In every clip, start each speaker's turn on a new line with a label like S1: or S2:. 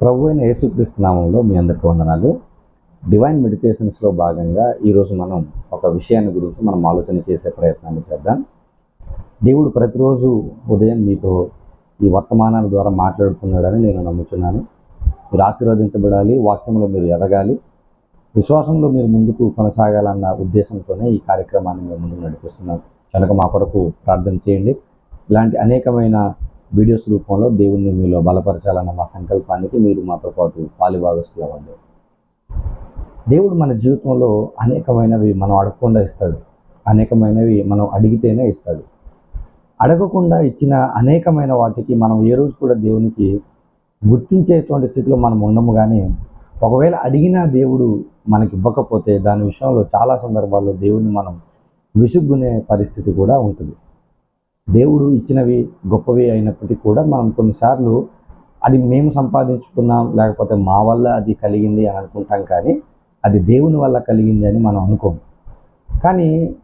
S1: ప్రభు అయిన యేసుక్రీస్తు నామంలో మీ అందరికీ వందనాలు. డివైన్ మెడిటేషన్స్లో భాగంగా ఈరోజు మనం ఒక విషయాన్ని గురించి మనం ఆలోచన చేసే ప్రయత్నాన్ని చేద్దాం. దేవుడు ప్రతిరోజు ఉదయం మీతో ఈ వర్తమానాల ద్వారా మాట్లాడుతున్నాడని నేను నమ్ముతున్నాను మీరు ఆశీర్వదించబడాలి వాక్యంలో మీరు ఎదగాలి. విశ్వాసంలో మీరు ముందుకు కొనసాగాలన్న ఉద్దేశంతోనే ఈ కార్యక్రమాన్ని మేము ముందుకు నడిపిస్తున్నాం. కనుక మా కొరకు ప్రార్థన చేయండి. ఇలాంటి అనేకమైన వీడియోస్ రూపంలో దేవుణ్ణి మీలో బలపరచాలన్న మా సంకల్పానికి మీరు మాతో పాటు పాలుభాగస్తులు అవ్వండి దేవుడు మన జీవితంలో అనేకమైనవి మనం అడగకుండా ఇస్తాడు. అనేకమైనవి మనం అడిగితేనే ఇస్తాడు. అడగకుండా ఇచ్చిన అనేకమైన వాటికి మనం ఏ రోజు కూడా దేవునికి గుర్తించేటువంటి స్థితిలో మనం ఉండము కానీ ఒకవేళ అడిగినా దేవుడు మనకి ఇవ్వకపోతే దాని విషయంలో చాలా సందర్భాల్లో దేవుడిని మనం విసుగ్గునే పరిస్థితి కూడా ఉంటుంది. దేవుడు ఇచ్చినవి గొప్పవి అయినప్పటికీ కూడా మనం కొన్నిసార్లు అది మేము సంపాదించుకున్నాం లేకపోతే మా వల్ల అది కలిగింది అని అనుకుంటాం కానీ అది దేవుని వల్ల కలిగింది అని మనం అనుకోము. కానీ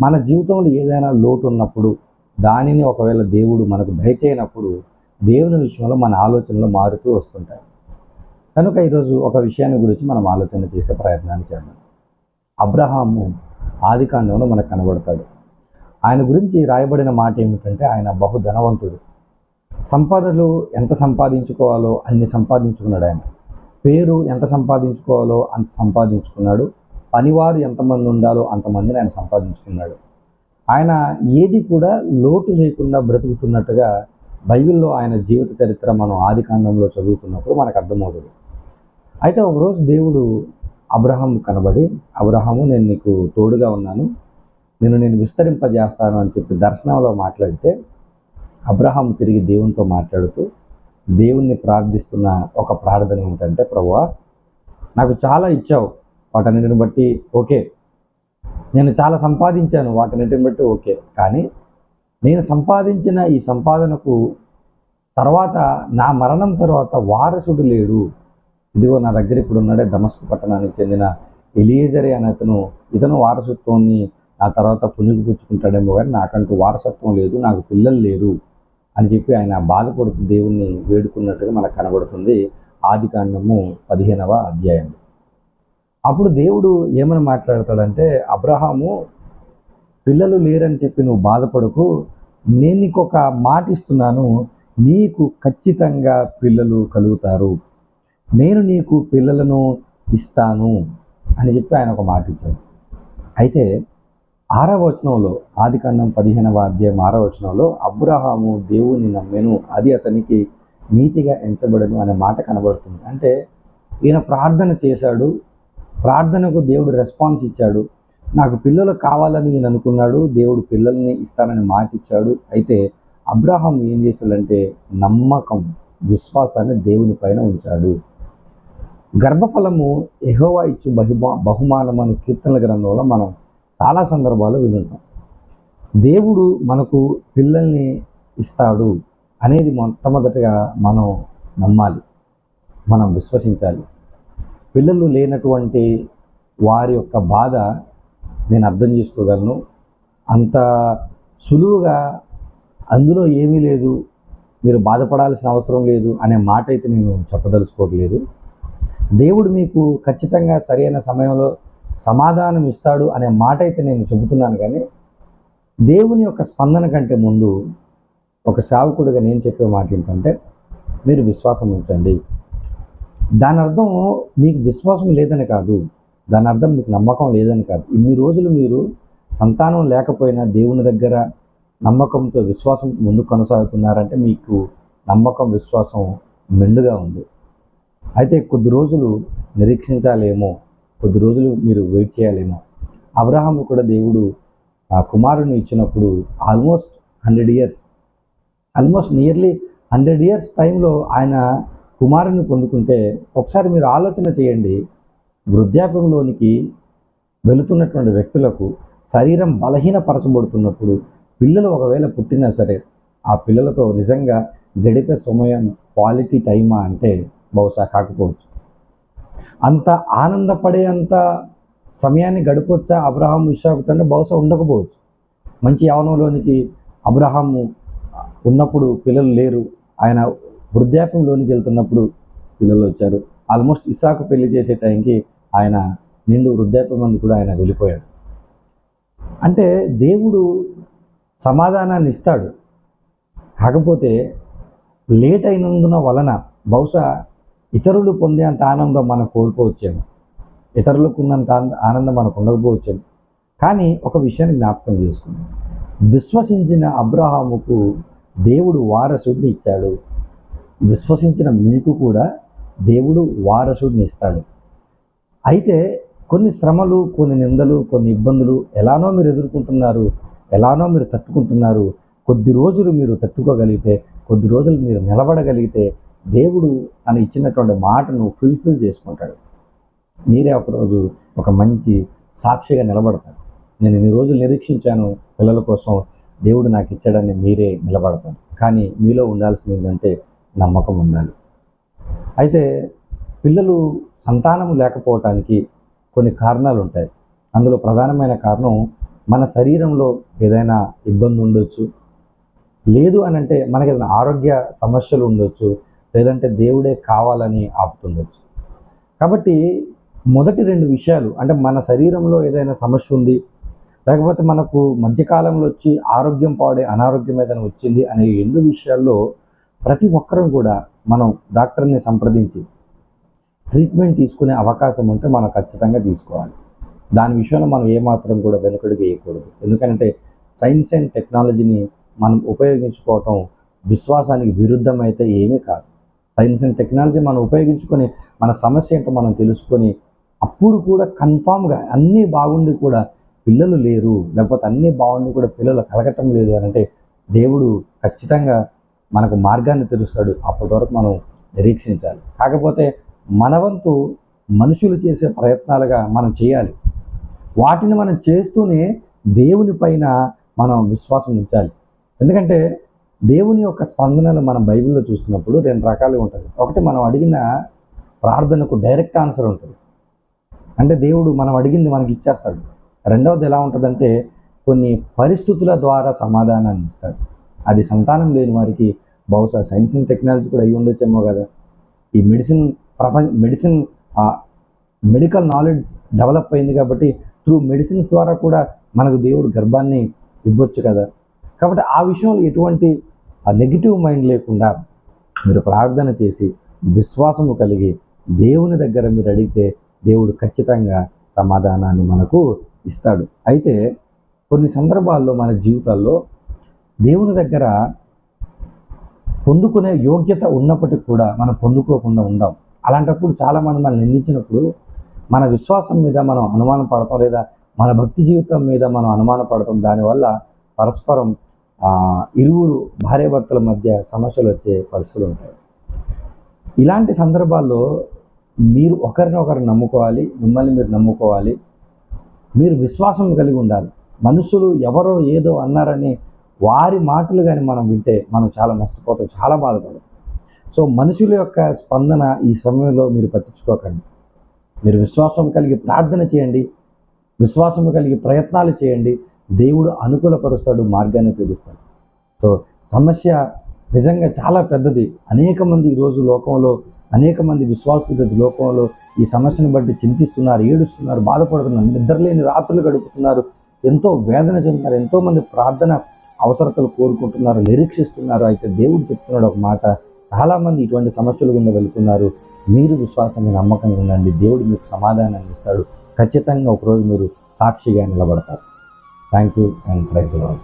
S1: మన జీవితంలో ఏదైనా లోటు ఉన్నప్పుడు దానిని ఒకవేళ దేవుడు మనకు దయచేయనప్పుడు దేవుని విషయంలో మన ఆలోచనలు మారుతూ వస్తుంటాయి. కనుక ఈరోజు ఒక విషయాన్ని గురించి మనం ఆలోచన చేసే ప్రయత్నాన్ని చేద్దాం. అబ్రహాము ఆది కాండంలో మనకు కనబడతాడు. ఆయన గురించి రాయబడిన మాట ఏమిటంటే ఆయన బహుధనవంతుడు. సంపాదనలు ఎంత సంపాదించుకోవాలో అన్ని సంపాదించుకున్నాడు ఆయన. పేరు ఎంత సంపాదించుకోవాలో అంత సంపాదించుకున్నాడు. పనివారు ఎంతమంది ఉండాలో అంతమందిని ఆయన సంపాదించుకున్నాడు. ఆయన ఏది కూడా లోటు లేకుండా బ్రతుకుతున్నట్టుగా బైబిల్లో ఆయన జీవిత చరిత్ర మనం ఆది కాండంలో చదువుతున్నప్పుడు మనకు అర్థమవుతుంది. అయితే ఒకరోజు దేవుడు అబ్రహాం కనబడి అబ్రహాము నేను నీకు తోడుగా ఉన్నాను. నేను నేను విస్తరింపజేస్తాను అని చెప్పి దర్శనంలో మాట్లాడితే అబ్రహాం తిరిగి దేవునితో మాట్లాడుతూ దేవుణ్ణి ప్రార్థిస్తున్న ఒక ప్రార్థన ఏమిటంటే ప్రభువా నాకు చాలా ఇచ్చావు వాటన్నిటిని బట్టి ఓకే. నేను చాలా సంపాదించాను వాటన్నిటిని బట్టి ఓకే. కానీ నేను సంపాదించిన ఈ సంపాదనకు తర్వాత నా మరణం తర్వాత వారసుడు లేడు. ఇదిగో నా దగ్గర ఇప్పుడు ఉన్నాడే దమస్కు పట్టణానికి చెందిన ఎలియేజరే అనే అతను ఇతను వారసత్వాన్ని ఆ తర్వాత పుణికి పుచ్చుకుంటాడేమో కానీ నాకంటూ వారసత్వం లేదు నాకు పిల్లలు లేరు అని చెప్పి ఆయన బాధపడుతూ దేవుణ్ణి వేడుకున్నట్టుగా మనకు కనబడుతుంది ఆది కాండము పదిహేనవ అధ్యాయం. అప్పుడు దేవుడు ఏమని మాట్లాడతాడంటే అబ్రహాము పిల్లలు లేరని చెప్పి నువ్వు బాధపడకు. నేను నీకు ఒక మాట ఇస్తున్నాను. నీకు ఖచ్చితంగా పిల్లలు కలుగుతారు. నేను నీకు పిల్లలను ఇస్తాను అని చెప్పి ఆయన ఒక మాట ఇచ్చాడు. అయితే ఆరవ వచనంలో ఆదికాండం పదిహేనవ అధ్యాయం ఆరవ వచనంలో అబ్రహాము దేవుని నమ్మెను అది అతనికి నీతిగా ఎంచబడను అనే మాట కనబడుతుంది. అంటే ఈయన ప్రార్థన చేశాడు ప్రార్థనకు దేవుడు రెస్పాన్స్ ఇచ్చాడు నాకు పిల్లలు కావాలని ఈయన అనుకున్నాడు దేవుడు పిల్లల్ని ఇస్తానని మాట ఇచ్చాడు. అయితే అబ్రహాం ఏం చేశాడంటే నమ్మకం విశ్వాసాన్ని దేవుని పైన ఉంచాడు. గర్భఫలము ఎహోవా ఇచ్చు బహుమా బహుమానం అని కీర్తనల గ్రంథంలో మనం చాలా సందర్భాల్లో వినుంటాం దేవుడు మనకు పిల్లల్ని ఇస్తాడు అనేది మొట్టమొదటిగా మనం నమ్మాలి. మనం విశ్వసించాలి. పిల్లలు లేనటువంటి వారి యొక్క బాధ నేను అర్థం చేసుకోగలను. అంత సులువుగా అందులో ఏమీ లేదు. మీరు బాధపడాల్సిన అవసరం లేదు అనే మాట అయితే నేను చెప్పదలుచుకోవట్లేదు. దేవుడు మీకు ఖచ్చితంగా సరైన సమయంలో సమాధానం ఇస్తాడు అనే మాట అయితే నేను చెబుతున్నాను కానీ దేవుని యొక్క స్పందన కంటే ముందు ఒక సేవకుడిగా నేను చెప్పే మాట ఏంటంటే మీరు విశ్వాసం ఉంచండి. దాని అర్థం మీకు విశ్వాసం లేదని కాదు. దాని అర్థం మీకు నమ్మకం లేదని కాదు. ఇన్ని రోజులు మీరు సంతానం లేకపోయినా దేవుని దగ్గర నమ్మకంతో విశ్వాసం ముందు కొనసాగుతున్నారంటే మీకు నమ్మకం విశ్వాసం మెండుగా ఉంది. అయితే కొద్ది రోజులు నిరీక్షించాలేమో కొద్ది రోజులు మీరు వెయిట్ చేయాలేమో. అబ్రహాము కూడా దేవుడు ఆ కుమారుని ఇచ్చినప్పుడు almost hundred years almost nearly hundred years టైంలో ఆయన కుమారుని పొందుకుంటే ఒకసారి మీరు ఆలోచన చేయండి. వృద్ధాప్యంలోనికి వెళుతున్నటువంటి వ్యక్తులకు శరీరం బలహీనపరచబడుతున్నప్పుడు పిల్లలు ఒకవేళ పుట్టినా సరే ఆ పిల్లలతో నిజంగా గడిపే సమయం క్వాలిటీ టైమా అంటే బహుశా కాకపోవచ్చు. అంత ఆనందపడే అంత సమయాన్ని గడపొచ్చా అబ్రహాం ఇషాకుతో అంటే బహుశా ఉండకపోవచ్చు. మంచి యవనంలోనికి అబ్రహాము ఉన్నప్పుడు పిల్లలు లేరు. ఆయన వృద్ధాప్యంలోనికి వెళ్తున్నప్పుడు పిల్లలు వచ్చారు. ఆల్మోస్ట్ ఇసాకు పెళ్ళి చేసే టైంకి ఆయన నిండు వృద్ధాప్యం అందు కూడా ఆయన వెళ్ళిపోయాడు. అంటే దేవుడు సమాధానాన్ని ఇస్తాడు. కాకపోతే లేట్ అయినందున వలన బహుశా ఇతరులు పొందేంత ఆనందం మనం కోల్పోవచ్చేమో. ఇతరులకు ఉన్నంత ఆనంద- ఆనందం మనకు ఉండకపోవచ్చేమో. కానీ ఒక విషయాన్ని జ్ఞాపకం చేసుకుందాం. విశ్వసించిన అబ్రహాముకు దేవుడు వారసుడిని ఇచ్చాడు. విశ్వసించిన మీకు కూడా దేవుడు వారసుడిని ఇస్తాడు. అయితే కొన్ని శ్రమలు కొన్ని నిందలు కొన్ని ఇబ్బందులు ఎలానో మీరు ఎదుర్కొంటున్నారు ఎలానో మీరు తట్టుకుంటున్నారు కొద్ది రోజులు మీరు తట్టుకోగలిగితే కొద్ది రోజులు మీరు నిలబడగలిగితే దేవుడు తన ఇచ్చినటువంటి మాటను ఫుల్ఫిల్ చేసుకుంటాడు. మీరే ఒకరోజు ఒక మంచి సాక్షిగా నిలబడతారు. నేను ఇన్ని రోజులు నిరీక్షించాను పిల్లల కోసం దేవుడు నాకు ఇచ్చాడని మీరే నిలబడతారు. కానీ మీలో ఉండాల్సింది ఏంటంటే నమ్మకం ఉండాలి. అయితే పిల్లలు సంతానం లేకపోవటానికి కొన్ని కారణాలు ఉంటాయి. అందులో ప్రధానమైన కారణం మన శరీరంలో ఏదైనా ఇబ్బంది ఉండొచ్చు. లేదు అని అంటే మనకి ఏదైనా ఆరోగ్య సమస్యలు ఉండొచ్చు. లేదంటే దేవుడే కావాలని ఆపుతుండొచ్చు. కాబట్టి మొదటి రెండు విషయాలు అంటే మన శరీరంలో ఏదైనా సమస్య ఉంది లేకపోతే మనకు మధ్యకాలంలో వచ్చి ఆరోగ్యం పాడే అనారోగ్యం ఏదైనా వచ్చింది అనే రెండు విషయాల్లో ప్రతి ఒక్కరం కూడా మనం డాక్టర్ని సంప్రదించి ట్రీట్మెంట్ తీసుకునే అవకాశం ఉంటే మనం ఖచ్చితంగా తీసుకోవాలి. దాని విషయంలో మనం ఏమాత్రం కూడా వెనుకడుగు వేయకూడదు. ఎందుకంటే సైన్స్ అండ్ టెక్నాలజీని మనం ఉపయోగించుకోవటం విశ్వాసానికి విరుద్ధం అయితే ఏమీ కాదు. సైన్స్ అండ్ టెక్నాలజీ మనం ఉపయోగించుకొని మన సమస్య ఏంటో మనం తెలుసుకొని అప్పుడు కూడా కన్ఫామ్గా అన్నీ బాగుండి కూడా పిల్లలు లేరు లేకపోతే అన్నీ బాగుండి కూడా పిల్లలు కలగటం లేదు అని అంటే దేవుడు ఖచ్చితంగా మనకు మార్గాన్ని తెరుస్తాడు. అప్పటి వరకు మనం నిరీక్షించాలి. కాకపోతే మన వంతు మనుషులు చేసే ప్రయత్నాలుగా మనం చేయాలి. వాటిని మనం చేస్తూనే దేవుని పైన మనం విశ్వాసం ఉంచాలి. ఎందుకంటే దేవుని యొక్క స్పందనలు మనం బైబిల్లో చూస్తున్నప్పుడు రెండు రకాలుగా ఉంటుంది. ఒకటి మనం అడిగిన ప్రార్థనకు డైరెక్ట్ ఆన్సర్ ఉంటుంది. అంటే దేవుడు మనం అడిగింది మనకి ఇచ్చేస్తాడు. రెండవది ఎలా ఉంటుందంటే కొన్ని పరిస్థితుల ద్వారా సమాధానాన్ని ఇస్తాడు. అది సంతానం లేని వారికి బహుశా సైన్స్ అండ్ టెక్నాలజీ కూడా అయ్యి ఉండొచ్చేమో కదా. ఈ మెడిసిన్ ప్రపంచ మెడిసిన్ మెడికల్ నాలెడ్జ్ డెవలప్ అయింది కాబట్టి త్రూ మెడిసిన్స్ ద్వారా కూడా మనకు దేవుడు గర్భాన్ని ఇవ్వచ్చు కదా. కాబట్టి ఆ విషయంలో ఎటువంటి ఆ నెగిటివ్ మైండ్ లేకుండా మీరు ప్రార్థన చేసి విశ్వాసము కలిగి దేవుని దగ్గర మీరు అడిగితే దేవుడు ఖచ్చితంగా సమాధానాన్ని మనకు ఇస్తాడు. అయితే కొన్ని సందర్భాల్లో మన జీవితాల్లో దేవుని దగ్గర పొందుకునే యోగ్యత ఉన్నప్పటికీ కూడా మనం పొందుకోకుండా ఉందాం అలాంటప్పుడు చాలామంది మనల్ని నిందించినప్పుడు మన విశ్వాసం మీద మనం అనుమానం పడతాం లేదా మన భక్తి జీవితం మీద మనం అనుమానం పడతాం. దానివల్ల పరస్పరం ఇరువురు భార్యాభర్తల మధ్య సమస్యలు వచ్చే పరిస్థితులు ఉంటాయి. ఇలాంటి సందర్భాల్లో మీరు ఒకరినొకరు నమ్ముకోవాలి మిమ్మల్ని మీరు నమ్ముకోవాలి. మీరు విశ్వాసం కలిగి ఉండాలి. మనుషులు ఎవరో ఏదో అన్నారని వారి మాటలు కానీ మనం వింటే మనం చాలా నష్టపోతాం చాలా బాధపడతాం. సో మనుషుల యొక్క స్పందన ఈ సమయంలో మీరు పట్టించుకోకండి. మీరు విశ్వాసం కలిగి ప్రార్థన చేయండి విశ్వాసం కలిగి ప్రయత్నాలు చేయండి. దేవుడు అనుకూలపరుస్తాడు మార్గాన్ని తెలుస్తాడు సో సమస్య నిజంగా చాలా పెద్దది. అనేక మంది ఈరోజు లోకంలో అనేక మంది విశ్వాసుల లోకంలో ఈ సమస్యను బట్టి చింతిస్తున్నారు ఏడుస్తున్నారు బాధపడుతున్నారు నిద్రలేని రాత్రులు గడుపుతున్నారు ఎంతో వేదన చెందుతున్నారు ఎంతోమంది ప్రార్థన అవసరతలు కోరుకుంటున్నారు నిరీక్షిస్తున్నారు. అయితే దేవుడు చెప్తున్నాడు ఒక మాట చాలామంది ఇటువంటి సమస్యలు గుండా వెళ్తున్నారు. మీరు విశ్వాసంగా నమ్మకంగా ఉండండి. దేవుడు మీకు సమాధానాన్ని ఇస్తాడు. ఖచ్చితంగా ఒకరోజు మీరు సాక్షిగా నిలబడతారు. Thank you and praise lord